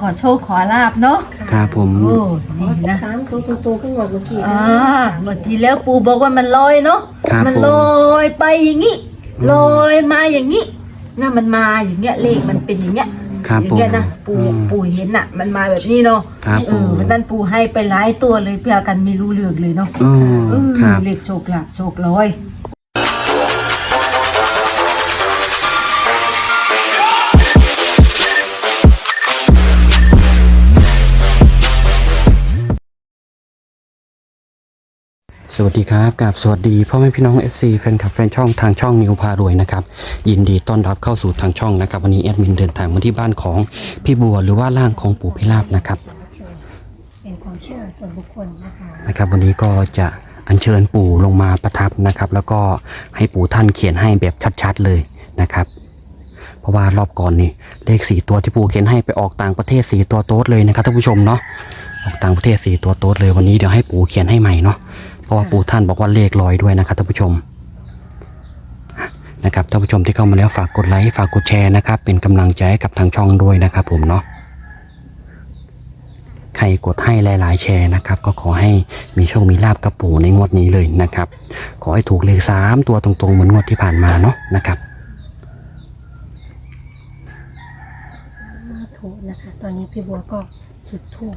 ขอโชคขอลาบเนาะครับผม โอ้นี่นะสามตัวตรงๆขึ้นหมดเมื่อกี้อ่าเมื่อทีแล้วปู่บอกว่ามันลอยเนาะครับมันผม ลอยไปอย่างงี้ลอยมาอย่างงี้น่ะมันมาอย่างเงี้ยเลขมันเป็นอย่างเงี้ยครับอย่างเงี้ยนะผมปู่อืมปู่เห็นน่ะ มันมาแบบนี้เนาะครับเอผอมวันนั้นปู่ให้ไปหลายตัวเลยเพื่อกันไม่รู้เรื่องเลยเนาะเออเออครับเลขโชคลาภโชคลอย สวัสดีครับกับสวัสดีพ่อแม่พี่น้อง FC แฟนคลับแฟนช่องทางช่องนิวพารวยนะครับยินดีต้อนรับเข้าสู่ทางช่องนะครับ วันนี้แอดมินเดินทางมาที่บ้านของพี่บัวหรือว่าร่างของปู่พิราบนะครับเป็นความเชื่อส่วนบุคคลนะคะนะครับ วันนี้ก็จะอัญเชิญปู่ลงมาประทับนะครับ แล้วก็ให้ปู่ท่านเขียนให้แบบชัดๆเลยนะครับ เพราะว่ารอบก่อนนี่เลขสี่ตัวที่ปู่เขียนให้ไปออกต่างประเทศสี่ตัวโต๊ดเลยนะครับท่านผู้ชมเนาะออกต่างประเทศสี่ตัวโต๊ดเลยวันนี้เดี๋ยวให้ปู่เขียนให้ใหม่เนาะ เพราะว่าปู่ท่านบอกว่าเลขลอยด้วยนะครับท่านผู้ชมนะครับท่านผู้ชมที่เข้ามาแล้วฝากกดไลค์ฝากกดแชร์นะครับ เป็นกำลังใจให้กับทางช่องด้วยนะครับ ผมเนาะใครกดให้หลาย ๆ แชร์นะครับ ก็ขอให้มีโชคมีลาบกับปู่ในงวดนี้เลยนะครับ ขอให้ถูกเลขสามตัวตรงๆ เหมือนงวดที่ผ่านมาเนาะนะครับถูกนะคะ ตอนนี้พี่บัวก็จุดธูป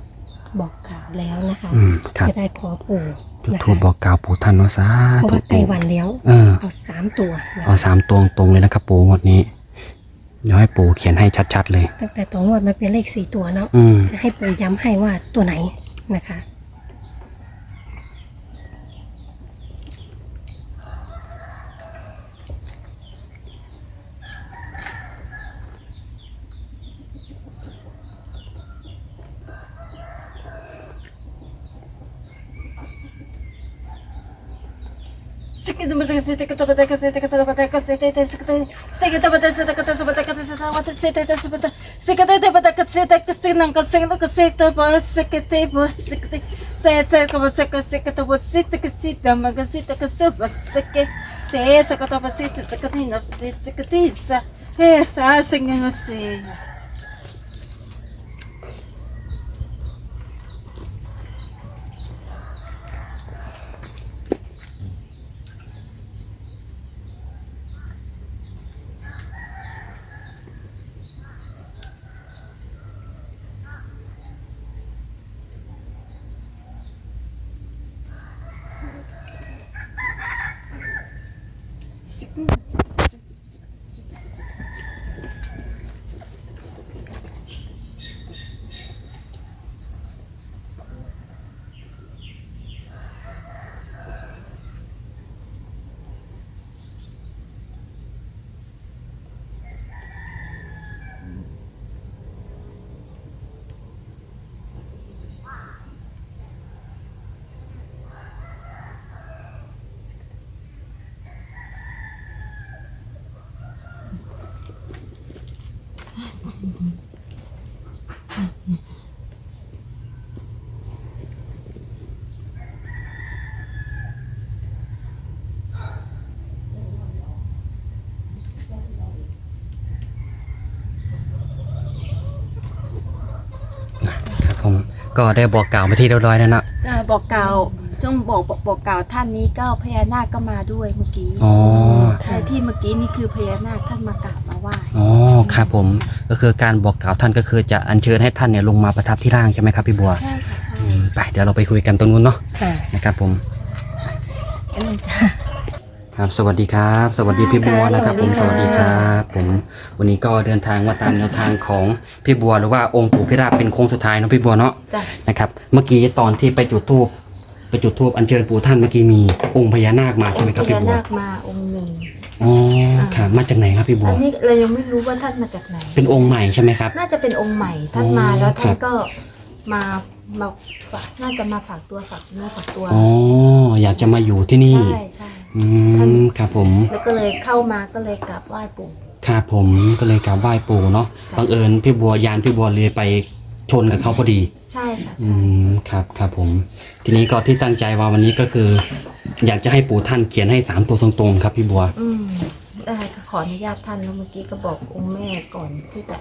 บอกกล่าวแล้วนะคะ อืมครับจะได้ขอปู่จุดนะคะทูบบอกกล่าวปู่ท่านว่าสาเพราะธุว่าใกล้ปู่ วันแล้ว เออ เอาสามตัวนะเอาสามตัวตรงๆเลยนะครับปู่งวดนี้ เดี๋ยวให้ปู่เขียนให้ชัดๆเลย ตั้งแต่ตัวงวดมันเป็นเลขสี่ตัวเนาะ อืมจะให้ปู่ย้ำให้ว่าตัวไหนนะคะ Esa, singin mo siya. ครับผมก็ได้บอกกล่าวไปที่เรียบร้อยแล้วเนาะจ้าบอกกล่าวช่วงบอกบอกบอกกล่าวท่านนี้ก็พญานาคก็มาด้วยเมื่อกี้อ๋อ ใช่ที่เมื่อกี้นี่คือพญานาคท่านมากราบมา ไหว้อ๋อครับผมก็คือการบอกกล่าวท่านก็คือจะอัญเชิญให้ท่านเนี่ยลงมาประทับที่ร่างใช่ไหมครับพี่บัวใช่ค่ะใช่อืมไปเดี๋ยวเราไปคุยกันตรงนู้นเนาะค่ะนะครับผมอันนี้จ้าครับ สวัสดีครับ สวัสดีพี่บัวนะครับผมสสวัวัสสดีดีคค่ะรับผมวันนี้ก็เดินทางมาตามแนวทางของพี่บัวหรือว่าองค์ปู่พิราบเป็นโค้งสุดท้ายเนาะพี่บัวเนาะ จ้านะครับเมื่อกี้ตอนที่ไปจุดธูปไปจุดธูปอัญเชิญปู่ท่านเมื่อกี้มีองค์พญานาคมาใช่ไหมคพรับพี่ญาบัวนาคมาองค์หนึ่ง อ๋อครับมาจากไหนครับพี่บัอัวนนี้เรายังไม่รู้ว่าท่านมาจากไหน เป็นองค์ใหม่ใช่ไหมครับ น่าจะเป็นองค์ใหม่ท่านอ๋อมาแล้วครัท่านบก็มามาฝากน่าจะมาฝากตัวฝากเนื้อฝากตัว อ๋ออยากจะมาอยู่ที่นี่ ใช่ใช่อืมครับผมแล้วก็เลยเข้ามาก็เลยกราบไหว้ปู่ครับผมก็เลยกราบไหว้ปู่เนาะจ้ะบังเอิญพี่บัวยานพี่บัวเลยไปชนกับเขาพอดี ใช่ค่ะอืใช่มครับครับผม ทีนี้ก็ที่ตั้งใจว่าวันนี้ก็คือ อยากจะให้ปู่ท่านเขียนให้สามตัวตรงๆ ครับพี่บัว อืมได้ค่ะขออนุญาตท่านแล้วเมื่อกี้ก็บอกองค์แม่ก่อนที่จะ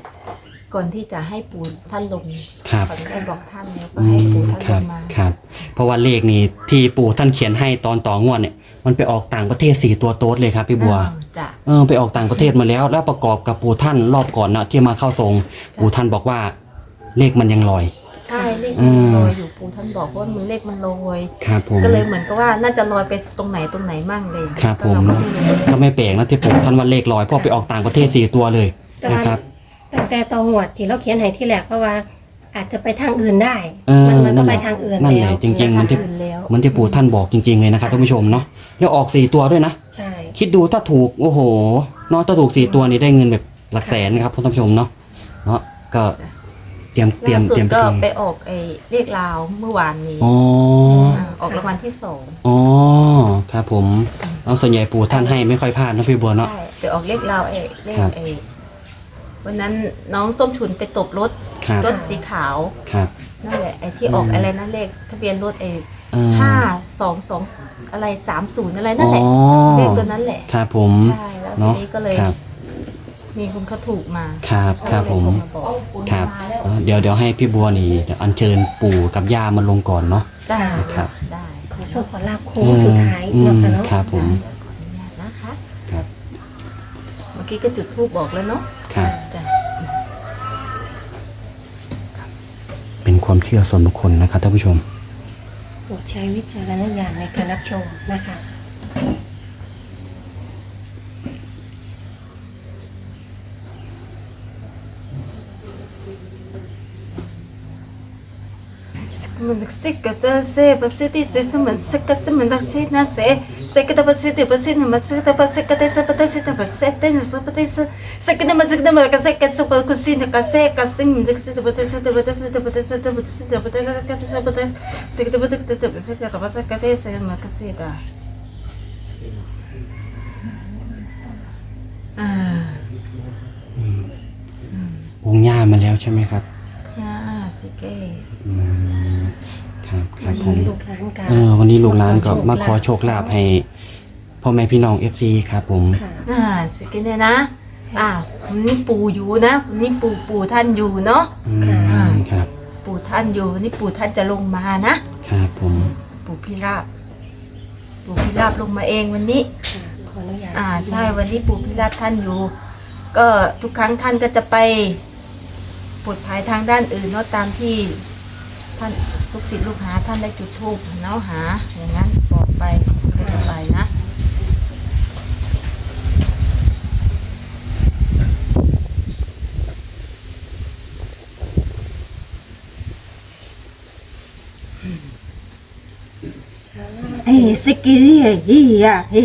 ก่อนที่จะให้ปู่ท่านลงครับก่อนได้บอกท่านแล้วก็อืให้มปู่ท่านคลรับงมาครับ เพราะว่าเลขนี้ที่ปู่ท่านเขียนให้ตอนต่องวดเนี่ย มันไปออกต่างประเทศสี่ตัวโต๊ดเลยครับพี่บัว อ่าจ้ะเออไปออกต่างประเทศมาแล้ว แล้วประกอบกับปู่ท่านรอบก่อนนะที่มาเข้าทรง ปู่ท่านบอกว่าเลขมันยังลอย ใช่เลขอืมันมลอยอยู่ปู่ท่านบอกว่ามันเลขมันลอยครับผม ก็เลยเหมือนกับว่าน่าจะลอยไปตรงไหนตรงไหนมั่งเลยครับผมก็เราก็ไม่รู้ก็ไม่แปลกนะที่ปู่ท่านว่าเลขลอยเพราะไปออกต่างประเทศสี่ตัวเลยแต่นะว่าครับ ตั้งแต่ตองวดที่เราเขียนให้ที่แรกเพราะว่า อาจจะไปทางอื่นได้ เออมันมันก็นั่นแหไปละ ทางอื่นนั่นแหแล้ละวจริงๆมันที่อื่นแล้วเหมันที่ปู่ท่านบอกจริงๆเลยนะครับท่านผู้ชมเนาะแล้วออกสี่ตัวด้วยนะ ใช่คิดดูถ้าถูกโอ้โหเนาะถ้าถูกสี่ตัวนี่ได้เงินแบบหลักแสนนะครับท่านผู้ชมเนาะเนาะก็เต รียมเตรียมล่าสุเตรียมดก็พิธีไปออกไอ้เลขลาวเมื่อวานนี้อ๋อาออกรางวัลที่สองอ๋อครับผมแล้วส่วนใหญ่ปู่ท่านให้ไม่ค่อยพลาดนะพี่บัวเนาะ ใช่ไปออกเลขลาวไอ้เลขครับ ไอ้วันนั้นน้องส้มฉุนไปตบรถครับรถสีขาวครับ นั่นแหละไอ้ที่ออกอืม อะไรนั่นเลขทะเบียนรถไอ้เออห้าสองสองอะไรสามศูนย์อะไรอ๋นั่นแหละอเลขตัวนั้นแหละ ครับผม ใช่แล้วทีเนาะนี้ก็เลยครับ มีคนเขาถูกมาครับครับผม เขาเลยโทรมาบอกครับเอ่อเดี๋ยวเดี๋ยวให้พี่บัวนี่เดี๋ยวอัญเชิญปู่กับย่ามาลงก่อนเนาะได้ครับ ได้ขอโชคขอลาบโค้งสุดท้ายอืมเนาะค่ะเนาะครับผม ขออนุญาตนะคะครับ เมื่อกี้ก็จุดทูบบอกแล้วเนาะครับ จ้ะเป็นความเชื่อส่วนบุคคลนะครับท่านผู้ชม โปรดใช้วิจารณญาณในการรับชมนะคะ มันสิกตะเซปัสติจิสมันสิกตะมันดักสินะเซสิกตะปัสติปัสติมันสิกตะปัสกตะสปัตสิตะปัสเตนสปัตสสิกตะมันสิกตะมันกะสิกตะสปกุสินะกะเซกะสิมดักสิตะปัสสิตะปัสสิตะปัสสิตะปัสสิตะปัสสิตะปัสสิตะปัสสิกตะปัสตะปัสตะปัสกะเตเซมกะสิตะอ่าองค์ย่ามาแล้วใช่ไหมครับจ้า สิเกอืมครับครับผมลูกหลานกันเออวันนี้ลูกหลานก็มาขอโชคลาภให้พ่อแม่พี่น้องเอฟซีครับผม ค่ะอ่าสิเกเนี่ยนะอ่าวันนี้ปู่อยู่นะวันนี้ปู่ปู่ท่านอยู่เนาะอืมครับ ปู่ท่านอยู่วันนี้ปู่ท่านจะลงมานะครับผม ปู่พิราบ ปู่พิราบลงมาเองวันนี้ ค่ะขออนุญาตอ่าใช่วันนี้ปู่พิราบท่านอยู่ ก็ทุกครั้งท่านก็จะไป ผลภายทางด้านอื่นเนาะตามที่ท่านลูกศิษย์ลูกหาท่านได้จุดทูบเนาะหาอย่างนั้นบอกไปก็จะไปนะเอ้สกิเรียฮียเฮี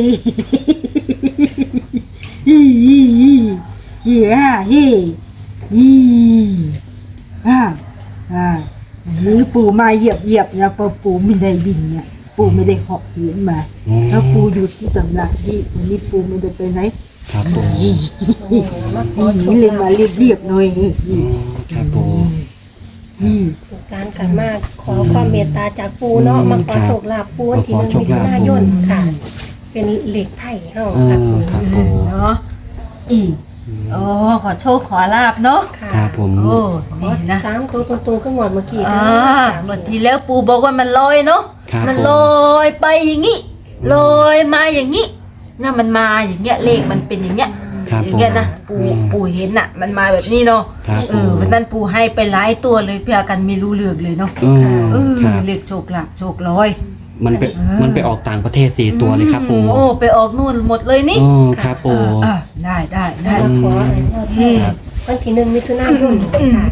ฮีฮีฮีฮีฮี ปู่มาเหยียบเหยียบนะเพราะปู่ไม่ได้บินเนี่ยปู่ไม่ได้เหาะเหินมาอืมถ้าปู่อยู่ที่ตำหนักที่วันนี้ปู่ไม่ได้ไปไหนครับผมมาขอโชนี่คเลยลามาภเรียบเรียบๆหน่อยอืมครับผมอืมลูกหลานกันมากขอความเมตตาจากปูเนาะอืมมาขอครับโชคลาภปูวันที่หนึ่งมาขอโชมิคถุลาภ นายนค่ะ เป็นเหล็กไทยเนาะเอค่ะอครับผมเนาะอี โอ้ขอโชคขอลาบเนาะค่ะครับผม โอ้ขอนี่นะสามตัวตรงๆขึ้นหมดเมื่อกี้อ่าค่ะเมื่อทีแล้วปูบอกว่ามันลอยเนาะครับมันผม ลอยไปอย่างงี้ลอยมาอย่างงี้น่ะมันมาอย่างเงี้ยเลขมันเป็นอย่างเงี้ยครับอผย่างมเงี้ยนะปูอืม ปูเห็นน่ะ มันมาแบบนี้เนาะครับเออวันนั้นปูให้ไปหลายตัวเลยเพื่อกันไม่รู้เรื่องเลยเนาะ เออเออครับเลขโชคลาภโชคลอย มันไปเออมันไปออกต่างประเทศสี่ตัวเลยครับปูโอ้ไปออกนู่นหมดเลยนี่อ๋อครับปูอ่าได้ได้ได้มาขออะไรเพิ่มเฮ้ครับวันที่หนึ่งมิถุนายนค่ะ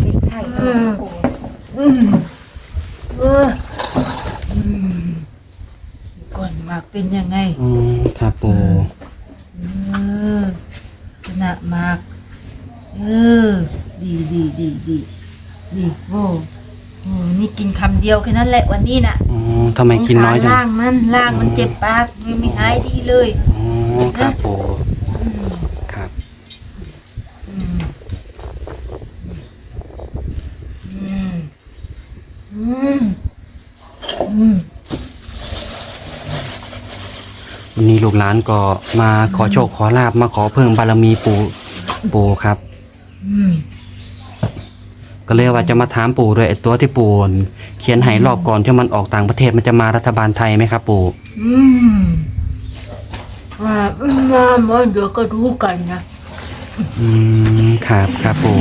เหล็กไทยเนาะปูอืมเอออืมก่อนมากเป็นยังไงอ๋อครับปูเออสนะมากเออดีดีดีดีดีโอ้โอ้นี่กินคำเดียวแค่นั้นแหละวันนี้น่ะอ๋อทำไมกินน้อยสงจัสางล่างมันล่างมันเจ็บปากไม่มีหายดีเลยอ๋อครับปูครับ อืมอืมอืมอืม วันนี้ลูกหลานก็มาขอโชคขอลาบมาขอเพิ่มบารมีปูปูครับ อืม ก็เลยว่าจะมาถามปู่ด้วยไอ้ตัวที่ปู่เขียนให้รอบก่อนที่มันออกต่างประเทศมันจะมารัฐบาลไทยไหมครับ ปู่อืมมามามาเดี๋ยวก็รู้กันนะ อืมครับครับปู่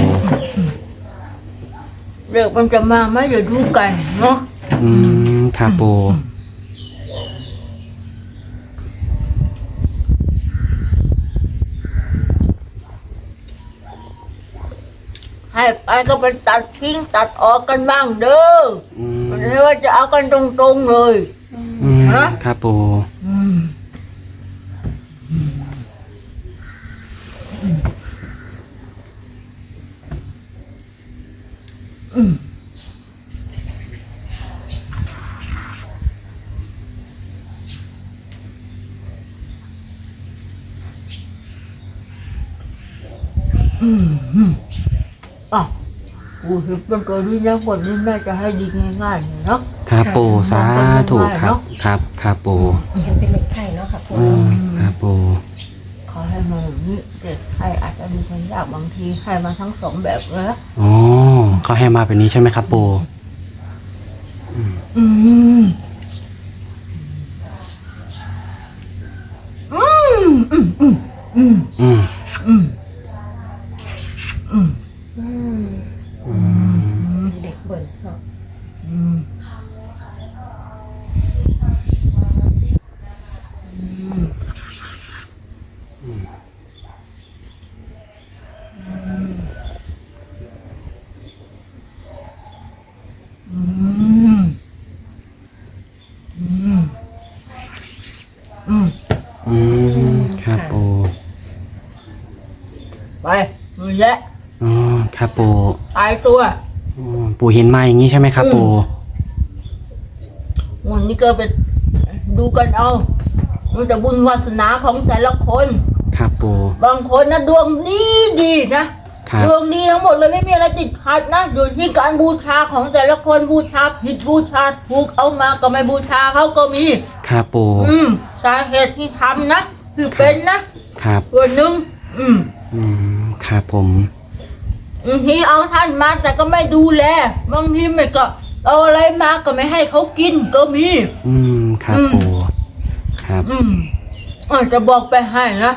เด็กมันจะมาไหมเดี๋ยวรู้กันเนาะอืมครับปู่ ให้ไปก็ไปตัดทิ้งตัดออกกันบ้างเด้ออืมไม่ใช่ว่าจะเอากันตรงๆเลย อืมฮะครับปู่ อืมอืมอืมอืมอะ กูเห็นเป็นตัวนี้นะคนนี้น่าจะให้ดีง่ายๆเลยเนาะ ครับปู่สาธุมองไปครับเนอะครับ ครับปู่เขียนเป็นเลขไทยเนาะค่ะปูอืมครับปู่ขอให้มาแบบนี้เด็กใครอาจจะมีคนยากบางทีใครมาทั้งสองแบบเลยนะอ๋อเขาให้มาแบบนี้ใช่ไหมครับปู่ อืมอืมอืมอืมอืมอืม อืม อืมอืม อืมเด็กเบิ่นเนาะ อืมอืมอืมอืม อืมครับปู่ ไปมือแยะ อ๋อครับปู่ ตายตัวอ๋อปู่เห็นมาอย่างนี้ใช่ไหมครับ ปู่ วันนี้ก็ไปดูกันเอามันจะบุญวาสนาของแต่ละคน ครับปู่ บางคนนะดวงดีดีนะครับ ดวงดีทั้งหมดเลยไม่มีอะไรติดขัดนะอยู่ที่การบูชาของแต่ละคนบูชาผิดบูชาถูกเอามาก็ไม่บูชาเขาก็มี ครับปู่ อืม สาเหตุที่ทำนะคือเป็นนะครับตัวหนึ่งอืม อืม ครับผม บางทีเอาท่านมาแต่ก็ไม่ดูแลบางทีไม่ก็เอาอะไรมาก็ไม่ให้เขากินก็มี อืมครับอืม ปู่ครับอืมอาจจะบอกไปให้นะ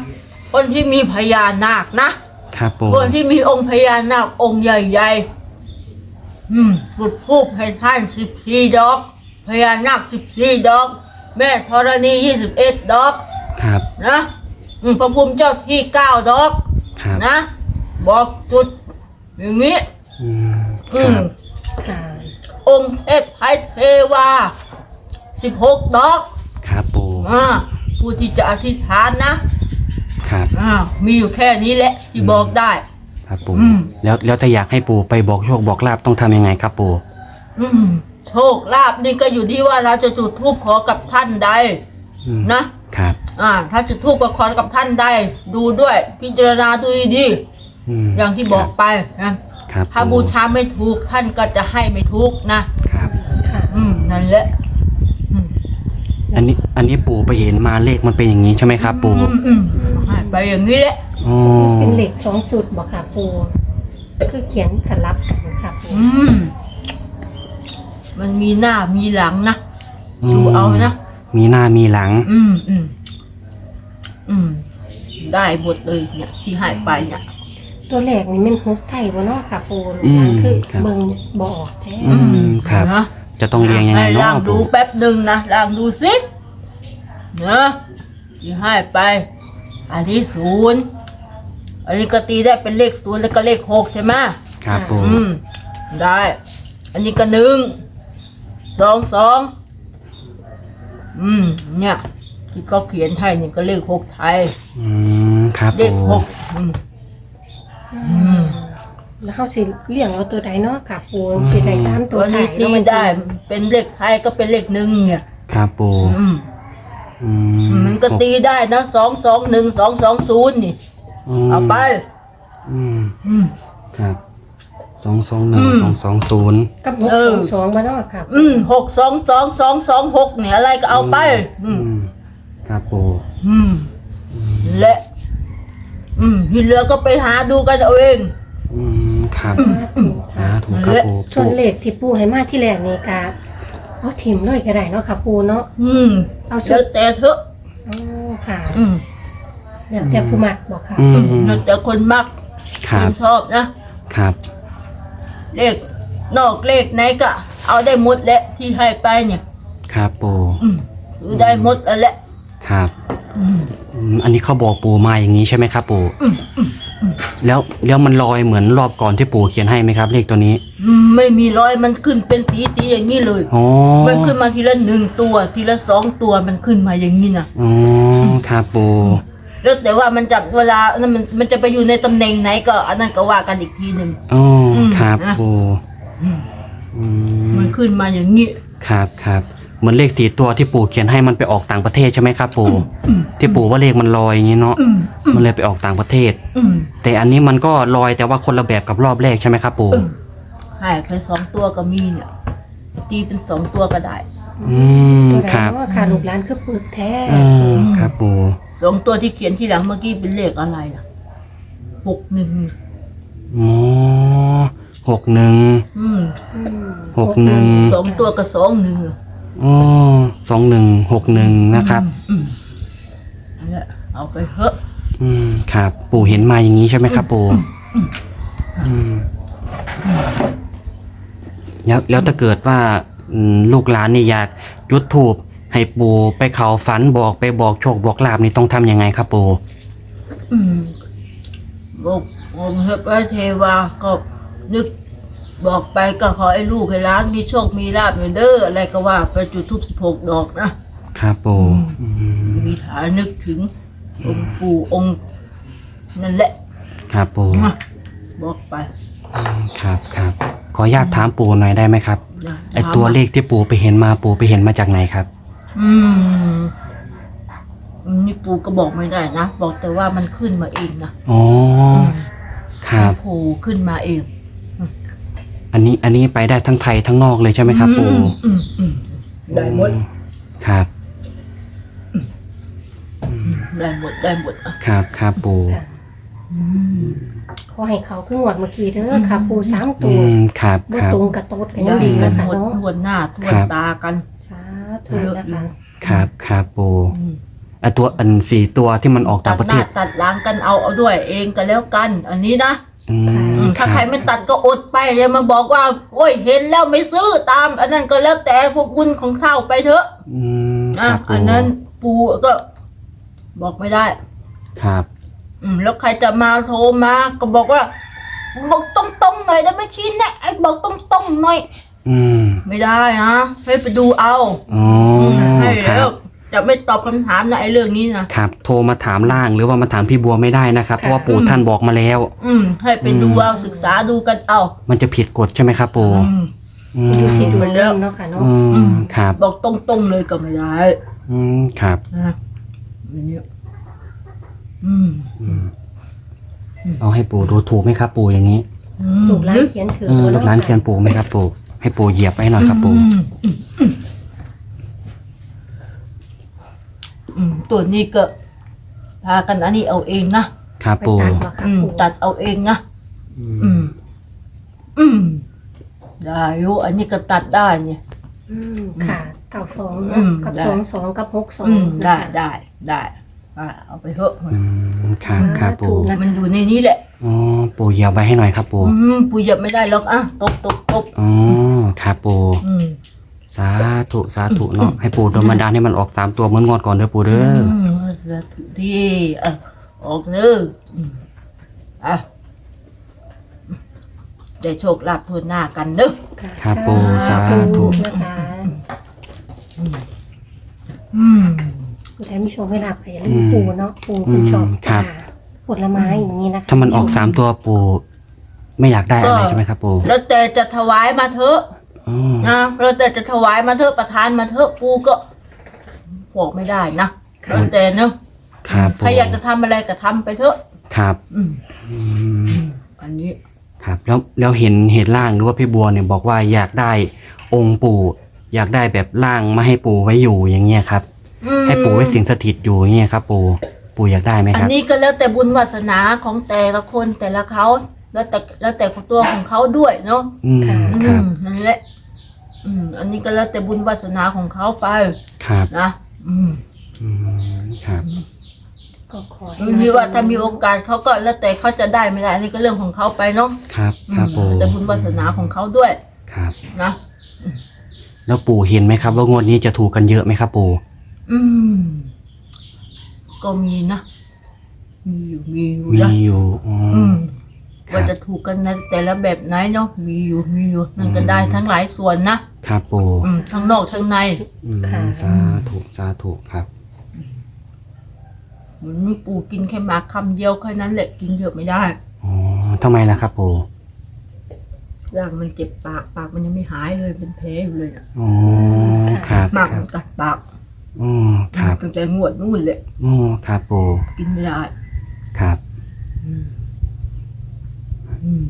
คนที่มีพญานาคนะครับปู่คนที่มีองค์พญานาคองค์ใหญ่ๆอืมจุดทูบให้ท่านสิบสี่ดอกพญานาคสิบสี่ดอก แม่ธรณียี่สิบเอ็ดดอก ครับนะอืมพระภูมิเจ้าที่เก้าดอก ครับนะ บอกจุด อย่างนี้ อืมคอืรัมบค่ะ องค์เทพไทยเทวาสิบหกดอกครับปู่อ่าผู้ที่จะอธิษฐานนะครับอ่ามีอยู่แค่นี้แหละที่บอกได้ ครับปู่อืม แล้วแล้วถ้าอยากให้ปู่ไปบอกโชคบอกลาบต้องทำยังไงครับปู่อืมโชคลาภนี่ก็อยู่ที่ว่าเราจะจุดธูปขอกับท่านใดอืมนะครับอ่า ถ้าจุดธูปขอกับท่านใดดูด้วย พิจารณาดูดี อืมๆอย่างที่บอกไปนะครับถ้าบูปู่ชาไม่ถูกท่านก็จะให้ไม่ถูกนะครับ ค่ะ อืมนั่นแหละอืมอันนี้อันนี้ปู่ไปเห็นมาเลขมันเป็นอย่างนี้ใช่ไหมครับ ปู่อืมอืมให้ไปอย่างนี้แหละอ๋อเป็นเลขสองสูตรบอกค่ะปูคือเขียนสลับกันค่ะปูอืมมันมีหน้ามีหลังนะดูเอานะ มีหน้ามีหลัง อืมอืมอืมได้หมดเลยเนี่ย ที่ให้ไปเนี่ย ตัวเลขนี่มันฮุกไทยบ่เนาะค่ะปูอืมคือครับ เบิ่งบ่ออกแท้อืมครับ นะจะต้องเรียงยังไงให้เนาะล่างดูปู่แป๊บหนึ่งนะล่างดูสิเนะที่ให้ไป อันนี้ศูนย์อันนี้ก็ตีได้เป็นเลขศูนย์แล้วก็เลขหกใช่ไหมครับปู่อืม ได้ อันนี้ก็หนึ่งสองสองอืม เนี่ยที่เขาเขียนให้นี่ก็เลขหกไทย อืมครับเลขปู่หกอืมม แล้วเฮาสิเลี้ยงเอาตัวใดเนาะค่ะปูสิได้สามตัตัววไทนี้ยตีเนาะมันได้เป็นเลขไทยก็เป็นเลขหนึ่งเนี่ยครับปู่อืมอืมันก็ตีได้นะสองสองหนึ่งสองสองศูนย์นี่ มเอาไป อืมอืม ครับสองสองหนึ่งอืมสองสองศูนย์กับหกเอสอ องสองบ่เนาะค่ะอืมหกสองสองสองสองหกเนี่ยอะไรก็เอาไป อืมครับปู่อืมและอืม ที่เหลือก็ไปหาดูกันเอาเองอืมครับถูกหาถูกครับปูส่วนปูเลขที่ปูให้มาที่แรกนี่กะเอาถิ่มเลยก็ได้เนาะค่ะปูเนาะ อืมเอาชุแล้ดวแต่เถอะ อ๋อค่ะอืมแล้วแต่ปูมักบอกค่ะ อืมแล้วแต่คนมักคครับนชอบนะครับ เลขนอกเลขไหนก็ เอาได้หมดแหละที่ให้ไปเนี่ย ครับปู อืมซื้อได้หมดแล้วแหละ ครับ อืม อืมอันนี้เขาบอกปู่มาอย่างนี้ใช่ไหมครับ ปู่แล้วแล้วมันลอยเหมือนรอบก่อนที่ปู่เขียนให้ไหมครับ เลขตัวนี้อืมไม่มีรอยมันขึ้นเป็นตีตีๆอย่างนี้เลยอ๋อมันขึ้นมาทีละหนึ่งตัว ทีละสองตัวมันขึ้นมาอย่างนี้นะอ๋อครับปู่แล้วแต่ว่ามันจับเวลานั้นมันมันจะไปอยู่ในตำแหน่งไหนก็ อันนั้นก็ว่ากันอีกทีหนึ่งอ๋ออมครับนะปู่อืมมันขึ้นมาอย่างนี้ครับครับ เหมือนเลขสี่ตัวที่ปู่เขียนให้มันไปออกต่างประเทศใช่ไหมครับปู่ที่ปู่ว่าเลขมันลอยอย่างนี้เนาะอืม มันเลยไปออกต่างประเทศ อืมแต่อันนี้มันก็ลอยแต่ว่าคนละแบบกับรอบแรกใช่ไหมครับปู่ หายไปสองตัวก็มีเนี่ยตีเป็นสองตัวก็ได้อืมตัวไหนครับเนาะค่ะลูกหลานคือปึกแท้เออครับปู่สองตัวที่เขียนที่หลังเมื่อกี้เป็นเลขอะไรล่ะหกหนึ่งอ๋อหกหนึ่ง อืมอืมหกหนึ่ง สองตัวกับสองหนึ่งอะ อ๋อสองหนึ่งหกหนึ่งนะครับอืมนั่นแหละเอาไปเถอะอืมครับ ปู่เห็นมาอย่างนี้ใช่ไหมครับ ปู่อืมแล้วแล้วถ้าเกิดว่าอืมลูกหลานนี่อยากจุดถูบให้ปู่ไปเขาฝันบอกไปบอกโชคบอกลาบนี่ต้องทำยังไงครับปู่อืมบอกองค์พระเทวาก็นึก บอกไปก็ขอให้ลูกให้ร้านมีโชคมีลาบเด้ออะไรก็ว่าไปจุดทูบสิบหกดอกนะครับปู่อืมมีฐานนึกถึงองค์ปู่องค์นั่นแหละครับปู่มาบอกไปอืมครับครับขออนุญาตถามปู่หน่อยได้ไหมครับนะไอตัวเลขที่ปู่ไปเห็นมาปู่ไปเห็นมาจากไหนครับ อืมนี่ปู่ก็บอกไม่ได้นะ บอกแต่ว่ามันขึ้นมาเองนะอ๋อ ครับ โผล่ขึ้นมาเอง อันนี้อันนี้ไปได้ทั้งไทยทั้งนอกเลยใช่ไหมครับปู่อืมอืมอืมได้หมดครับได้หมดได้หมดอะครับครับปู่ค่ะขอให้เขาขึ้นหวดเมื่อกี้เด้อค่ะ ปูสามอืตัวมครับบ่ครับ ตรงกับโต๊ดกันได้ยังดีกันะนคะหมดเนาะทวนหน้าทวนครับตากันสาธุนะคะ ครับครับปู่อืมไอตัวอันสี่ตัวที่มันออกตัต่างดประหเทน้าศตัดหล้างกันเอาเอาด้วยเองก็แล้วกัน อันนี้นะ อืมอืมค ถ้ารับใครไม่ตัดก็อดไปอย่ามาบอกว่า โอ้ยเห็นแล้วไม่ซื้อตาม อันนั้นก็แล้วแต่พวกบุญของเท่าไปเถอะอืมคอะรับอัปู่นนั้นปูก็ บอกไม่ได้ ครับอืมแล้วใครจะมาโทรมาก็บอกว่า บอกตรงๆหน่อยได้ไหมชี้แนะไอ้บอกตรงๆหน่อย อืมไม่ได้นะให้ไปดูเอาอ๋อให้ครัแล้วบ จะไม่ตอบคำถามนะไอ้เรื่องนี้นะ ครับ โทรมาถามล่างหรือว่ามาถามพี่บัวไม่ได้นะครับ เพราะว่าปู่ท่านบอกมาแล้ว อืม ให้ไปดูเอาศึกษาดูกันเอามันจะผิดกฎใช่ไหมครับปู่อืม อืมอยู่ที่ดวไปงแล้วเนาะค่ะเนาะอืมครับบอกตรงๆเลยก็ไม่ได้อืมครับ นะอันนี้อืมเอาให้ปู่ดูถูกไหมครับปู่อย่างนี้อืมลูกหลานเขียนถือเออลูกหลานเขียนปู่ไหมครับปู่ให้ปู่เหยียบไว้หน่อยครับปู่อืมอืมอืมอืม ตัวนี้ก็พากันอันนี้เอาเองนะครับไปปู่ตัดบ่ค่ะอืมปูตัดเอาเองนะอืม อืมได้อยู่อันนี้ก็ตัดได้เนี่ย อืมค่ะเก้าสองอืมกับได้ สองสองกับหกสองอืมได้นะคะได้ได้อะเอาไปเถอะอืมครับครับปู่นะมันอยู่ในนี้แหละ อ๋อปู่เหยียบไว้ให้หน่อยครับปู่อืมปูเหยับไม่ได้หรอกอะตบตบตบอ๋อครับปู่อืม สาธุสาธุเนาะให้ปู่โดนบันดาลให้มันออกสามตัวเหมือนงวดก่อนเด้อปู่เด้ออืมสาธุที่อะออกเนื้ออืมอะได้โชคลาภทั่วหน้ากันเด้อค่ะครับปู่สาธุนะคะอืมผู้ใดไม่ชมไม่หลับก็อย่าลืมปูเนาะปูคุณชอบอืมครับค่ะผลไม้อย่างนี้นะคะถ้ามันออกสามตัวปู่ไม่อยากได้อะไรใช่ไหมครับปู่แล้วแต่จะถวายมาเถอะ อ๋อนะแล้วแต่จะถวายมาเถอะประทานมาเถอะปูก็บอกไม่ได้นะแล้วแต่เนอะครับใครปู่อยากจะทำอะไรก็ทำไปเถอะครับอืมอืมอันนี้ครับแล้วแล้วเห็นเห็นร่างหรือว่าพี่บัวเนี่ยบอกว่าอยากได้องค์ปู่ อยากได้แบบร่างมาให้ปู่ไว้อยู่อย่างเงี้ยครับ อืมให้ปู่ไว้สิงสถิตอยู่อย่างเงี้ยครับปู่ปู่อยากได้ไหมอัคนรับ นี้ก็แล้วแต่บุญวาสนาของแต่ละคนแต่ละเขาแล้วแต่แล้วแต่ของตัวของเขาด้วยเนาะอืมค่ะอืครับมนั่นแหละ อืม อันนี้ก็แล้วแต่บุญวาสนาของเขาไปครับนะอืมอืมครับก็ขอให้บางทีว่าถ้ามีโอกาสเขาก็แล้วแต่เขาจะได้ไม่ได้อันนี้ก็เรื่องของเขาไปเนาะครับอืครับมปู่แต่บุญวาสนาของเขาด้วยครับ นะแล้วปู่เห็นไหมครับ ว่างวดนี้จะถูกกันเยอะไหมครับ ปู่อืม ก็มีนะมีอยู่มีอยู่มีนะอยู่อ๋อออืมครับ ว่าจะถูกกันในแต่ละแบบไหนเนาะมีอยู่มีอยู่มันก็ได้ทั้งหลายส่วนนะครับปู่อืมทั้งนอกทั้งใน อืมสาธุสาธุครับเหมือนนี่ปู่กินแค่หมากคำเดียวแค่นั้นแหละกินเยอะไม่ได้อ๋อทำไมล่ะครับปู่ร่างมันเจ็บปากปากมันยังไม่หายเลยเป็นแผลอยู่เลยนะอ๋อครับหมากครัมับนกัดปากอ๋อครับตั้งแต่งวดนู่นเลยอ๋อครับปู่กินไม่ได้ครับ อืม อืม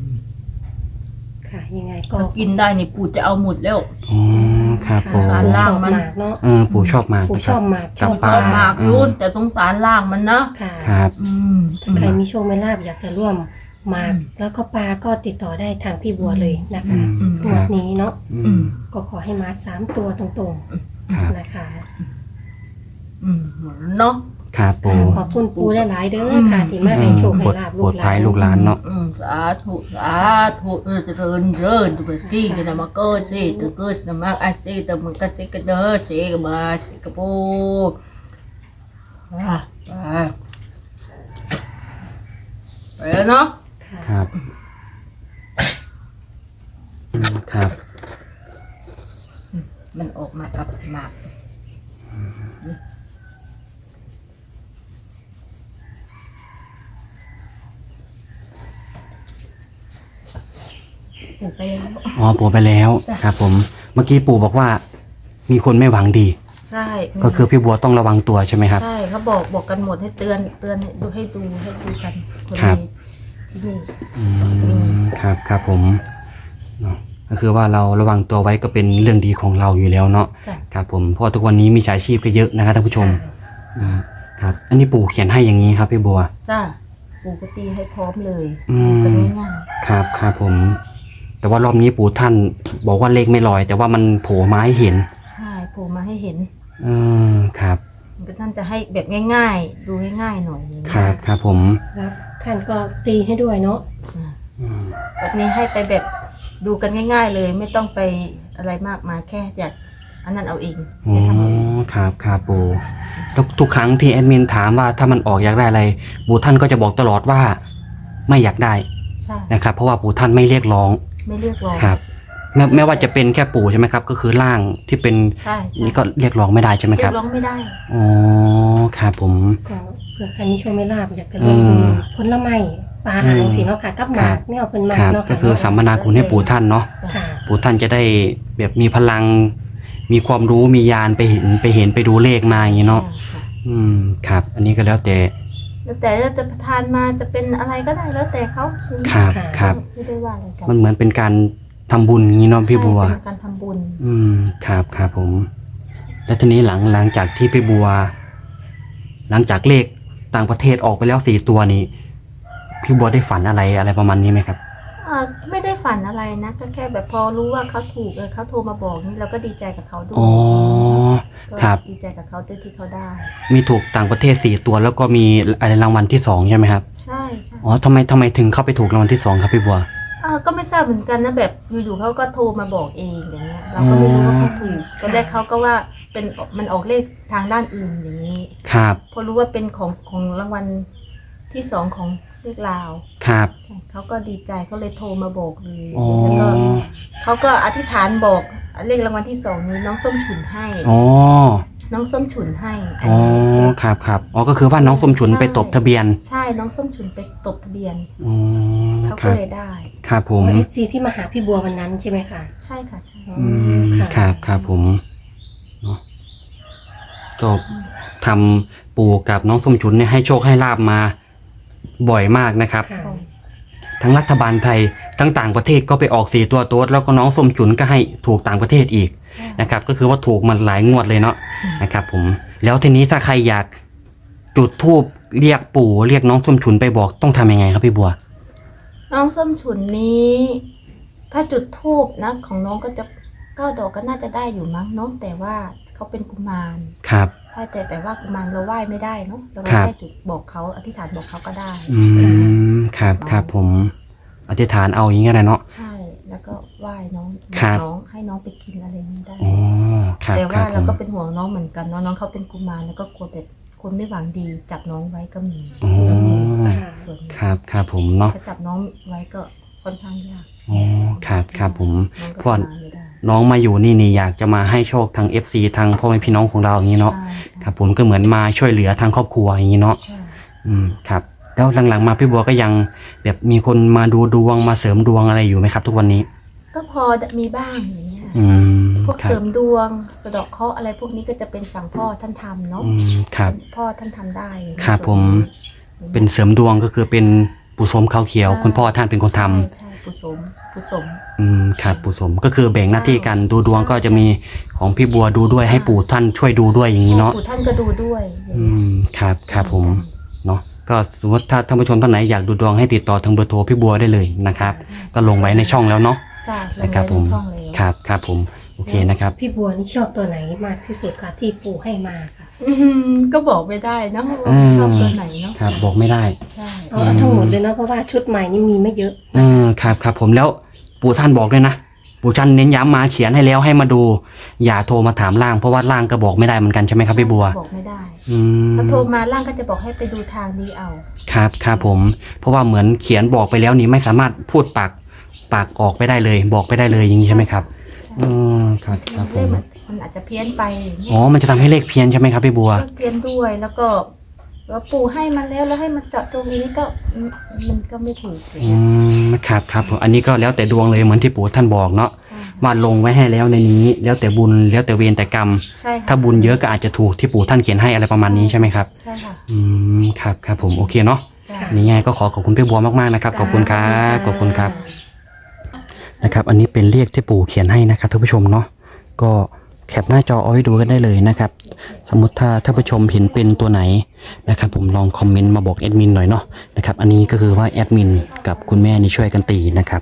ค่ะ ยังไงก็ถ้ากินได้นี่ปู่จะเอาหมดแล้ว อ๋อครับค่ะปู่สารล่างมัน ชอบหกเนาะเออปู่ชอบมากปู่นะชครัอบ บหมากกับชปลอบมากรุ่นแต่สงสารล่างมันนะค่ะ ครับ อืมถ้าใครมีโชคไม่ลาบอยากจะร่วมหมาก แล้วก็ปลาก็ติดต่อได้ทางพี่บัวเลยนะคะอืมงวดนี้เนาะอือืมมก็ขอให้มาสามตัวตรงครับ ๆนะคะ อืมเนาะ ครับปู่ขอบคุณปูหลายๆเด้อค่ะที่มาให้โชคให้ปวดลาบปลูวดกหภาลายนลูกหลานเนาะ อืมสาธุสาธุเออเจริญเจริญตุบสีกันนะมาเกิดสิตุเกิดนะมาอาศัยแต่มันก็สิกันเด้อสิกันมาสิกะปูอะไปไปแล้วเนาะค่ะครับอืมครับ มันออกมากับหมาก ปูไปแล้วอ๋อปู่ไปแล้วจ้ะครับ ผม เมื่อกี้ปู่บอกว่า มีคนไม่หวังดี ใช่ก็คือพี่บัวต้องระวังตัวใช่ไหมครับ ใช่เขาบอกบอกกันหมดให้เตือนเตือนให้ดูให้ดูให้ดูกันคนครับดีที่นี่อืมครับครับผมเนาะก็คือว่าเราระวังตัวไว้ก็เป็นเรื่องดีของเราอยู่แล้วเนาะจ้ะครับผมเพราะว่าทุกวันนี้มีฉาชีพก็เยอะนะครับท่านผู้ชมอ่าครับอันนี้ปู่เขียนให้อย่างนี้ครับพี่บัว จ้าปูก็ตีให้พร้อมเลยอืมกันง่ายครับครับผม แต่ว่ารอบนี้ปู่ท่านบอกว่าเลขไม่ลอย แต่ว่ามันโผล่มาให้เห็นๆใช่ปูมาให้เห็นเออครับมันก็ท่านจะให้แบบง่าย ๆ ดูง่ายๆหน่อยอย่างเงี้ยครับครับผมแล้วท่านก็ตีให้ด้วยเนาะอ่าอืมแบบนี้ให้ไปแบบดูกันง่าย ๆ เลย ไม่ต้องไปอะไรมากมายแค่อยากอันนั้นเอาเองอ๋อไปทำเอาเองครับครับปู่แล้วทุกครั้งที่แอดมินถามว่าถ้ามันออกอยากได้อะไรปู่ท่านก็จะบอกตลอดว่า ไม่อยากได้ใช่นะครับ เพราะว่าปู่ท่านไม่เรียกร้อง ไม่เรียกร้อง ครับแม้แม้ว่าจะเป็นแค่ปู่ใช่ไหมครับ ก็คือร่างที่เป็นใช่ใช่นี่ก็เรียกร้องไม่ได้ใช่ไหมเรีคยรับกร้องไม่ได้ อ๋อครับผม ก็เผื่อใครมีโชคไม่ลาบอยากจะร่วมอืมผลไม้ปลาอาหารสีเนาะค่ะกับหมากเนี่ยเอาเป็นหมาคกรับเนาะก็ค่ะคือสัมมนาคุณให้ปู่ท่านเนาะค่ะปู่ท่านจะได้แบบมีพลัง มีความรู้มีญาณไปเห็นไปเห็นไปดูเลขมาอย่างนี้เนาะค่ะอืมครับ อันนี้ก็แล้วแต่ แล้วแต่จะประทานมาจะเป็นอะไรก็ได้แล้วแต่เขาครับครับ ไม่ได้ว่าอะไรกันมันเหมือนเป็นการทำบุญอย่างนี้เนาะพี่บัว ใช่เป็นการทำบุญ อืมครับครับผม แล้วทีนี้หลังหลังจากที่พี่บัว หลังจากเลขต่างประเทศออกไปแล้วสี่ตัวนี้พี่บัวได้ฝันอะไรอะไรประมาณนี้ไหมครับ อ่าไม่ได้ฝันอะไรนะก็แค่แบบพอรู้ว่าเขาถูกเออเขาโทรมาบอกนี่เราก็ดีใจกับเขาด้วยอ๋อ ก็ครับ ดีใจกับเขาด้วยที่เขาได้ มีถูกต่างประเทศสี่ตัว แล้วก็มีอะไรรางวัลที่สองใช่ไหมครับ ใช่ใช่อ๋อทำไมทำไมถึงเข้าไปถูกรางวัลที่สองครับพี่บัว อ่าก็ไม่ทราบเหมือนกันนะแบบอยู่ๆเขาก็โทรมาบอกเองอย่างเงี้ยเราก็ไม่รู้ว่าเขาถูกก็ได้เขาก็ว่าเป็นมันออกเลขทางด้านอื่นอย่างนี้ ครับ พอรู้ว่าเป็นของของรางวัลที่สองของ เลขลาวครับ ใช่เขาก็ดีใจเขาเลยโทรมาบอกเลยอ๋อ แล้วก็เขาก็อธิษฐานบอกเลขรางวัลที่สองนี้น้องส้มฉุนให้ อ๋อน้องส้มฉุนให้อันอ๋อนี้ครับครับอ๋อก็คือว่าน้องสมฉุนไปตบทะเบียนใช่น้องส้มฉุนไปตบทะเบียนอ๋อเขาคก็รับเลยได้ ครับผม เอฟซีที่มาหาพี่บัววันนั้นใช่ไหมคะใช่ค่ะใช่อืมค่ะครับครับผมเนาะก็ทำปู่กับน้องส้มฉุนเนี่ยให้โชคให้ลาบมา บ่อยมากนะครับ ค่ะทั้งรัฐบาลไทยทั้งต่างประเทศก็ไปออกสี่ตัวโต๊ดแล้วก็น้องส้มฉุนก็ให้ถูกต่างประเทศอีกใช่ นะครับ ก็คือว่าถูกมันหลายงวดเลยเนาะนะครับ ผม แล้วทีนี้ถ้าใครอยากจุดทูบเรียกปู่เรียกน้องส้มฉุนไปบอกต้องทำยังไงครับพี่บัวอน้องส้มฉุนนี้ ถ้าจุดทูบนะ ของน้องก็จะเก้าดอกก็น่าจะได้อยู่มั้งเนาะแต่ว่าเขาเป็นกุมาร ครับ ใช่แต่แต่ว่ากุมารเราไหว้ไม่ได้เนาะเราครับแค่จุดบอกเขาอธิษฐานบอกเขาก็ได้ อืมครับครับผม อธิษฐานเอาอย่างเงี้ยนะเนาะใช่แล้วก็ไหว้น้องครับน้องให้น้องไปกินอะไรอย่างนี้ได้อ๋อครับแต่คว่ารับผเรามก็เป็นห่วงน้องเหมือนกันเนาะน้องเขาเป็นกุมารแล้วก็กลัวแบบคนไม่หวังดีจับน้องไว้ก็มีอ๋อค่ะส่วนนี้ครับครับผมเนาะถ้าจับน้องไว้ก็ค่อนข้างยากอ๋อครับครับผมน้องก็เพราะทำงา นไม่ได้น้องมาอยู่นี่นี่อยากจะมาให้โชคทาง FC ทางพ่อแม่พี่น้องของเราอย่างนี้เนาะใช่ครับผมก็เหมือนมาช่วยเหลือทางครอบครัวอย่างนี้เนาะใช่อืมครับแล้วหลังๆ มาพี่บัวก็ยังแบบมีคนมาดูดวงมาเสริมดวงอะไรอยู่ไหมครับ ทุกวันนี้ ก็พอมีบ้างอย่างเงี้ยอืมพวกครัเสริบมดวง สะเดาะเคราะห์อะไรพวกนี้ก็จะเป็นฝั่งพ่อท่านทำเนาะอืมครับ พ่อท่านทำได้ครับผมส่วนเป็นเสริมดวงก็คือเป็นปู่สมเขาวเขียว คุณพ่อท่านเป็นคนทำใช่ใช่ปุสม ปุสมอืมครับปู่สมก็คือแบ่งหน้าที่กันดูดวงก็จะมีของพี่บัวดูด้วยให้ปู่ท่านช่วยดูด้วยอย่างนี้เนาะปู่ท่านก็ดูด้วยอืมครับครับผมเนาะก็สมมติถ้าท่านผู้ชมท่านไหนอยากดูดวงให้ติดต่อทางเบอร์โทรพี่บัวได้เลยนะครับ ก็ลงไว้ในช่องแล้วเนาะจ้าลงนะครับไว้ผมในช่องเลยครับครับผมโอเคนะครับพี่บัวนี่ชอบตัวไหนมากที่สุดคะที่ปู่ให้มาค่ะอืมก็บอกไม่ได้เนอะว่าชอบตัวไหนเนาะครับบอกไม่ได้ ใช่ เอาเอาทั้งหมดเลยเนาะเพราะว่าชุดใหม่นี่มีไม่เยอะออ ครับครับผมแล้วปู่ท่านบอกด้วยนะปู่ท่านเน้นย้ำมาเขียนให้แล้วให้มาดู อย่าโทรมาถามล่างเพราะว่าล่างก็บอกไม่ได้เหมือนกันใช่ไหมครับพี่บัว บอกไม่ได้อืมถ้าโทรมาล่างก็จะบอกให้ไปดูทางนี้เอาครับครับผม เพราะว่าเหมือนเขียนบอกไปแล้วนี่ไม่สามารถพูดปากปากออกไปได้เลย บอกไปได้เลยอย่างนี้ใช่ไหมครับอืมครับครับผเลขมมันมันอาจจะเพี้ยนไปอย่างเงี้ยอ๋อมันจะทำให้เลขเพี้ยนใช่ไหมครับพี่บัว เลขเพี้ยนด้วยแล้วก็ ว่าปู่ให้มาแล้วแล้วให้มันเจาะตรงนี้ก็มันมันก็ไม่ถูกอย่างอืเงี้ยมครับครับผมอันนี้ก็แล้วแต่ดวงเลยเหมือนที่ปู่ท่านบอกเนาะใช่ว่าลงไว้ให้แล้วในนี้ แล้วแต่บุญแล้วแต่เวรแต่กรรม ใช่ค่ะถ้าบุญเยอะก็อาจจะถูกที่ปู่ท่านเขียนให้อะไรประมาณนี้ใช่ไหมครับ ใช่ค่ะอืมครับครับผมโอเคเนาะจ้าค่ะนี่ไงก็ขอขอบคุณพี่บัวมากๆนะครับขอบคุณครับขอบคุณครับ นะครับอันนี้เป็นเลขที่ปู่เขียนให้นะครับท่านผู้ชมเนาะก็ แคปหน้าจอเอาไว้ดูกันได้เลยนะครับ สมมติถ้าท่านผู้ชมเห็นเป็นตัวไหนนะครับ ผมลองคอมเมนต์มาบอกแอดมินหน่อยเนาะนะครับ อันนี้ก็คือว่าแอดมินกับคุณแม่นี่ช่วยกันตีนะครับ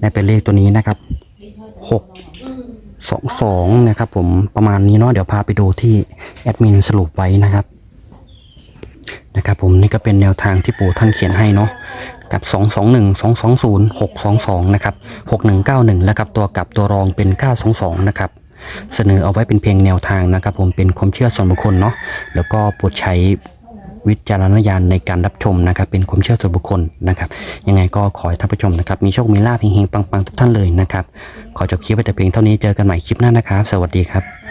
ได้เป็นเลขตัวนี้นะครับหกสองสองนะครับ ผมประมาณนี้เนาะเดี๋ยวพาไปดูที่แอดมินสรุปไว้นะครับนะครับผมนี่ก็เป็นแนวทางที่ปู่ท่านเขียนให้เนาะกับ 2 2 1 2 2 0 6 2 2 นะครับ 6191 แล้วกับตัวกลับตัวรองเป็น 922 นะครับ เสนอเอาไว้เป็นเพียงแนวทางนะครับ ผมเป็นความเชื่อส่วนบุคคลเนาะแล้วก็โปรดใช้วิจารณญาณในการรับชมนะครับเป็นความเชื่อส่วนบุคคลนะครับ ยังไงก็ขอให้ท่านผู้ชมนะครับ มีโชคมีลาภเฮงๆปังๆ ทุกท่านเลยนะครับ ขอจบคลิปไปแต่เพียงเท่านี้เจอกันใหม่คลิปหน้านะครับ สวัสดีครับ